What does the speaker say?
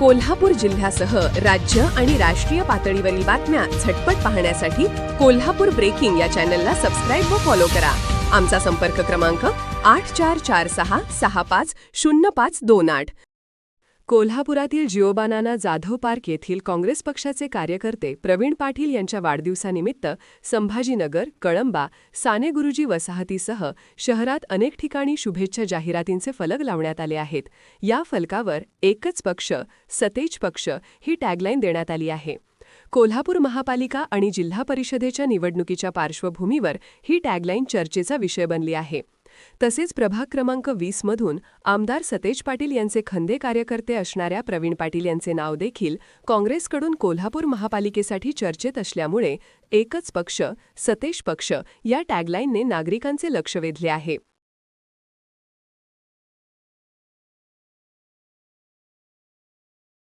कोल्हापूर जिल्ह्यासह राज्य आणि राष्ट्रीय पातळीवरील बातम्या झटपट पाहण्यासाठी कोल्हापूर ब्रेकिंग या चॅनलला सबस्क्राईब व फॉलो करा. आमचा संपर्क क्रमांक आठ चार चार सहा सहा पाच शून्य पाच दोन आठ. कोल्हापुरातील जिओबानाना जाधव पार्क येथील काँग्रेस पक्षाचे कार्यकर्ते प्रवीण पाटील यांच्या वाढदिवसानिमित्त संभाजीनगर कळंबा साने गुरुजी वसाहतीसह शहरात अनेक ठिकाणी शुभेच्छा जाहिरातींचे फलक लावण्यात आले आहेत. या फलकावर एकच पक्ष सतेज पक्ष ही टॅगलाईन देण्यात आली आहे. कोल्हापूर महापालिका आणि जिल्हा परिषदेच्या निवडणुकीच्या पार्श्वभूमीवर ही टॅगलाईन चर्चेचा विषय बनली आहे. तसेच प्रभाग क्रमांक वीसमधून आमदार सतेज पाटील यांचे खंदे कार्यकर्ते असणाऱ्या प्रवीण पाटील यांचे नाव देखील काँग्रेसकडून कोल्हापूर महापालिकेसाठी चर्चेत असल्यामुळे एकच पक्ष सतेज पक्ष या टॅगलाईनने नागरिकांचे लक्ष वेधले आहे.